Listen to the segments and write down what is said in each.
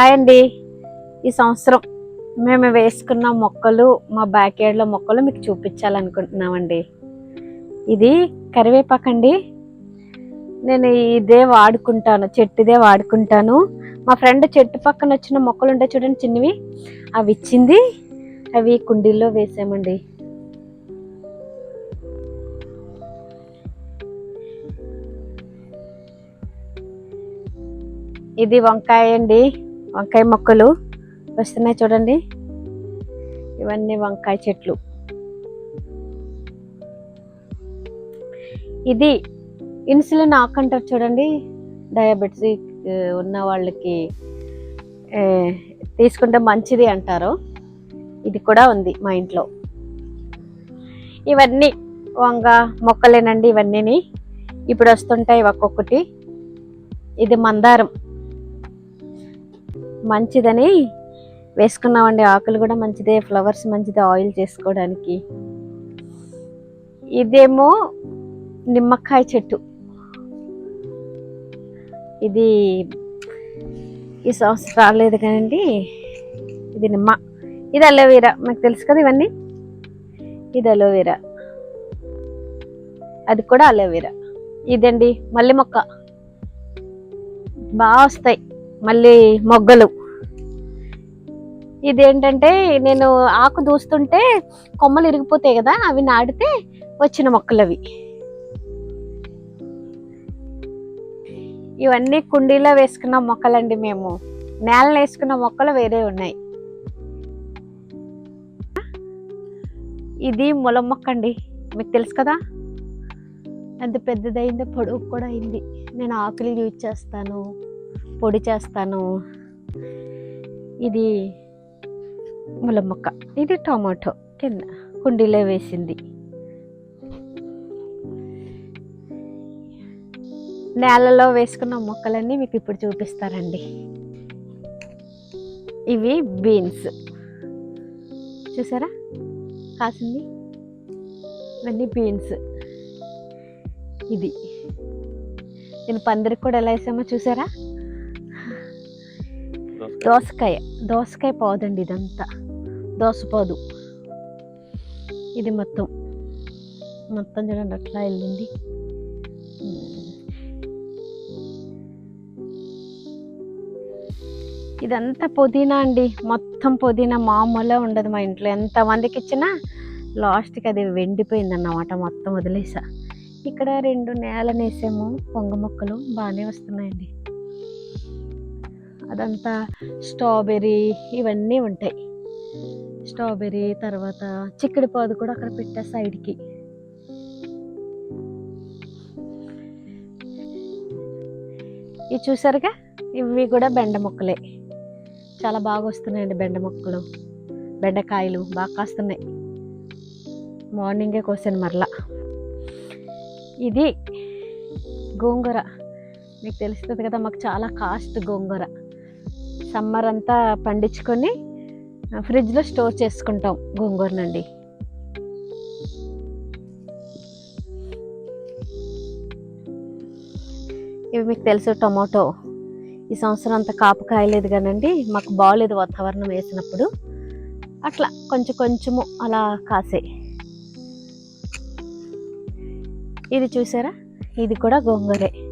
Hi అండి. ఈ సంవత్సరం మేము వేసుకున్న మొక్కలు మా బ్యాక్ యార్డ్లో మొక్కలు మీకు చూపించాలనుకుంటున్నామండి. ఇది కరివేపాకు అండి. నేను ఇదే వాడుకుంటాను చెట్టుదే వాడుకుంటాను. మా ఫ్రెండ్ చెట్టు పక్కన వచ్చిన మొక్కలు ఉంటాయి చూడండి చిన్నవి. అవి ఇచ్చింది అవి కుండీల్లో వేసామండి. ఇది వంకాయ అండి. వంకాయ మొక్కలు వస్తున్నాయి చూడండి. ఇవన్నీ వంకాయ చెట్లు. ఇది ఇన్సులిన్ ఆక్ అంటారు చూడండి. డయాబెటిస్ ఉన్న వాళ్ళకి తీసుకుంటే మంచిది అంటారు. ఇది కూడా ఉంది మా ఇంట్లో. ఇవన్నీ వంగ మొక్కలేనండి ఇవన్నీని. ఇప్పుడు వస్తుంటాయి ఒక్కొక్కటి. ఇది మందారం. మంచిదని వేసుకున్నామండి. ఆకులు కూడా మంచిదే ఫ్లవర్స్ మంచిదే ఆయిల్ చేసుకోవడానికి. ఇదేమో నిమ్మకాయ చెట్టు. ఇది ఈ సంవత్సరం రాలేదు కానండి ఇది నిమ్మ. ఇది అలోవెరా మీకు తెలుసు కదా ఇవన్నీ? ఇది అలోవెరా అది కూడా అలోవెరా ఇదండి మల్లె మొక్క. బాగా వస్తాయి. మళ్ళీ మొగ్గలు. ఇదేంటంటే నేను ఆకు దూస్తుంటే కొమ్మలు ఇరిగిపోతాయి కదా అవి నాటితే వచ్చిన మొక్కలు అవి ఇవన్నీ కుండీలో వేసుకున్న మొక్కలండి మేము. నేలను వేసుకున్న మొక్కలు వేరే ఉన్నాయి. ఇది ముల మొక్క అండి మీకు తెలుసు కదా? ఎంత పెద్దదైంది పొడుగు కూడా అయింది. నేను ఆకులు యూజ్ చేస్తాను. పొడి చేస్తాను. ఇది ముల మొక్క. ఇది టమాటో కింద కుండీలో వేసింది. నేలలో వేసుకున్న మొక్కలన్నీ మీకు ఇప్పుడు చూపిస్తారండి ఇవి బీన్స్. చూసారా? కాసింది? ఇవన్నీ బీన్స్. ఇది. నేను పందిరికి కూడా ఎలా వేసామో చూసారా? దోసకాయ దోసకాయ పోదండి ఇదంతా. దోసపోదు ఇది మొత్తం. మొత్తం చూడండి అట్లా వెళ్ళింది. ఇదంతా పుదీనా అండి. మొత్తం పుదీనా మామూలుగా ఉండదు మా ఇంట్లో. ఎంతమందికి ఇచ్చినా లాస్ట్కి అది వెండిపోయింది అన్నమాట మొత్తం వదిలేసా. ఇక్కడ రెండు నేలనేసేమో. పొంగ మొక్కలు బాగానే వస్తున్నాయండి. అదంతా స్ట్రాబెర్రీ ఇవన్నీ ఉంటాయి. స్ట్రాబెర్రీ తర్వాత చిక్కుడు పాదు కూడా అక్కడ పెట్టా సైడ్కి. ఇవి చూసారుగా? ఇవి కూడా బెండ మొక్కలే. చాలా బాగా వస్తున్నాయండి బెండ మొక్కలు. బెండకాయలు బాగా కాస్తున్నాయి. మార్నింగే కోసాను మరలా. ఇది గోంగూర. మీకు తెలుస్తుంది కదా మాకు చాలా కాస్ట్ గోంగూర. సమ్మర్ అంతా పండించుకొని ఫ్రిడ్జ్లో స్టోర్ చేసుకుంటాం గోంగూరనండి ఇవి మీకు తెలుసు టొమాటో. ఈ సంవత్సరం అంత కాపు కాయలేదు కానండి మాకు బాగాలేదు వాతావరణం వేసినప్పుడు. అట్లా కొంచెం కొంచెము అలా కాసే. ఇది చూసారా? ఇది కూడా గోంగూరే.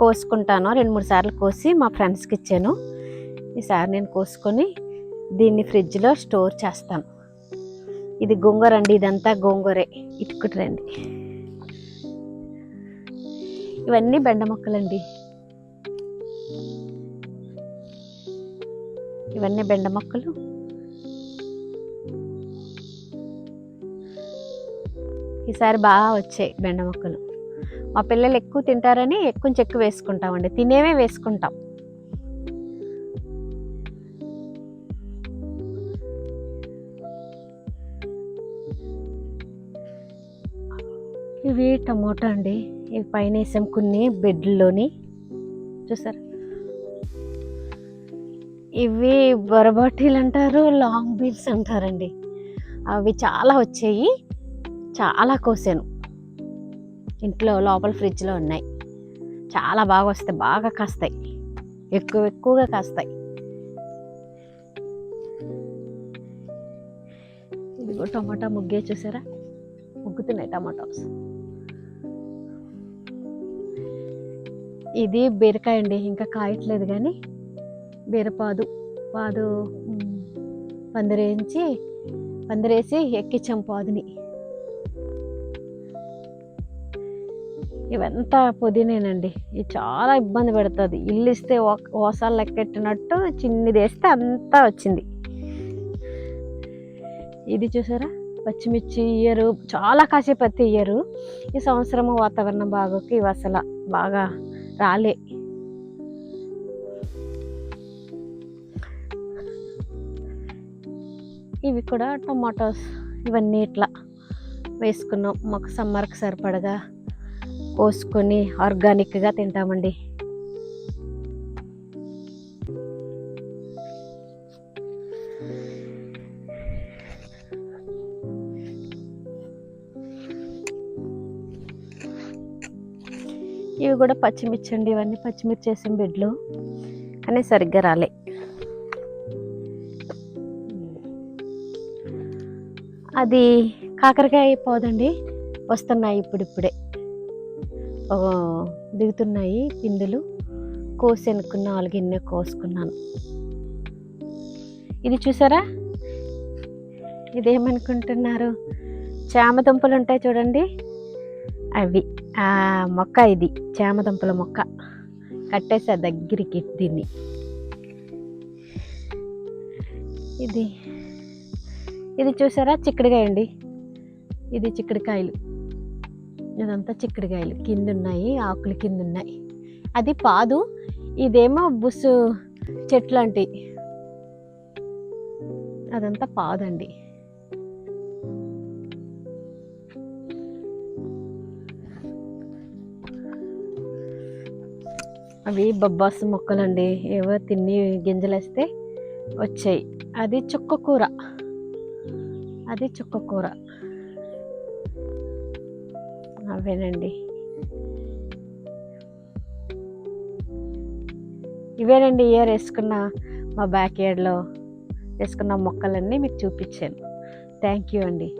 కోసుకుంటాను. రెండు మూడు సార్లు కోసి మా ఫ్రెండ్స్కి ఇచ్చాను. ఈసారి నేను కోసుకొని దీన్ని ఫ్రిడ్జ్లో స్టోర్ చేస్తాను. ఇది గోంగూర అండి ఇదంతా గోంగూరే. ఇటుకుటి రండి. ఇవన్నీ బెండ మొక్కలండి. ఇవన్నీ బెండ మొక్కలు. ఈసారి బాగా వచ్చాయి బెండ మొక్కలు. మా పిల్లలు ఎక్కువ తింటారని ఎక్కువ ఎక్కువ వేసుకుంటామండి. తినేవే వేసుకుంటాం. ఇవి టమోటా అండి. ఇవి పైన వేసాం కొన్ని బెడ్లోని. చూసారు? ఇవి బొరబాటీలు అంటారు లాంగ్ బీన్స్ అంటారండి. అవి చాలా వచ్చాయి. చాలా కోసాను. ఇంట్లో లోపల ఫ్రిడ్జ్లో ఉన్నాయి. చాలా బాగా వస్తాయి. బాగా కాస్తాయి. ఎక్కువ ఎక్కువగా కాస్తాయి. ఇదిగో టమాటా ముగ్గే చూసారా? ముగ్గుతున్నాయి టమాటోస్. ఇది బీరకాయ అండి. ఇంకా కాయట్లేదు కానీ బీరపాదు. పాదు పందిరేయించి పందిరేసి ఎక్కించాం పాదుని. ఇవంతా పుదీనేనండి. ఇది చాలా ఇబ్బంది పెడుతుంది. ఇల్లు ఇస్తే ఓసాలు లెక్కెట్టినట్టు చిన్నది వేస్తే అంతా వచ్చింది. ఇది చూసారా? పచ్చిమిర్చి ఇయ్యరు చాలా కాసే పత్తి ఇయ్యరు ఈ సంవత్సరం వాతావరణం బాగోకి ఇవి అసలు బాగా రాలే. ఇవి కూడా టొమాటోస్ ఇవన్నీ ఇట్లా వేసుకున్నాం. మాకు సమ్మర్కి సరిపడగా కోసుకొని ఆర్గానిక్గా తింటామండి. ఇవి కూడా పచ్చిమిర్చి అండి ఇవన్నీ పచ్చిమిర్చి వేసిన బెడ్లు. కానీ సరిగ్గా రాలే. అది కాకరకాయ పోదండి. వస్తున్నాయి ఇప్పుడిప్పుడే. దిగుతున్నాయి పిందులు. కోసి అనుకున్న నాలుగిన్నె కోసుకున్నాను. ఇది చూసారా? ఇదేమనుకుంటున్నారు? చామదుంపలు ఉంటాయి చూడండి. అవి. ఆ మొక్క ఇది. చామదుంపల మొక్క. కట్టేసా దగ్గరికి దీన్ని. ఇది. ఇది చూసారా? చిక్కుడుకాయ అండి ఇది చిక్కుడుకాయలు. ఇదంతా చిక్కుడుకాయలు కింద ఉన్నాయి ఆకులు కింద ఉన్నాయి అది పాదు ఇదేమో బుస్సు చెట్లు లాంటి అదంతా పాదండి. అవి బొబ్బాసు మొక్కలండి. ఏవో తిని గింజలేస్తే వచ్చాయి. అది చుక్క కూర. అది చుక్క కూర. అవేనండి. ఇవేనండి ఇయర్ వేసుకున్న మా బ్యాక్ యార్డ్లో వేసుకున్న మొక్కలన్నీ మీకు చూపించాను. థ్యాంక్ యూ అండి.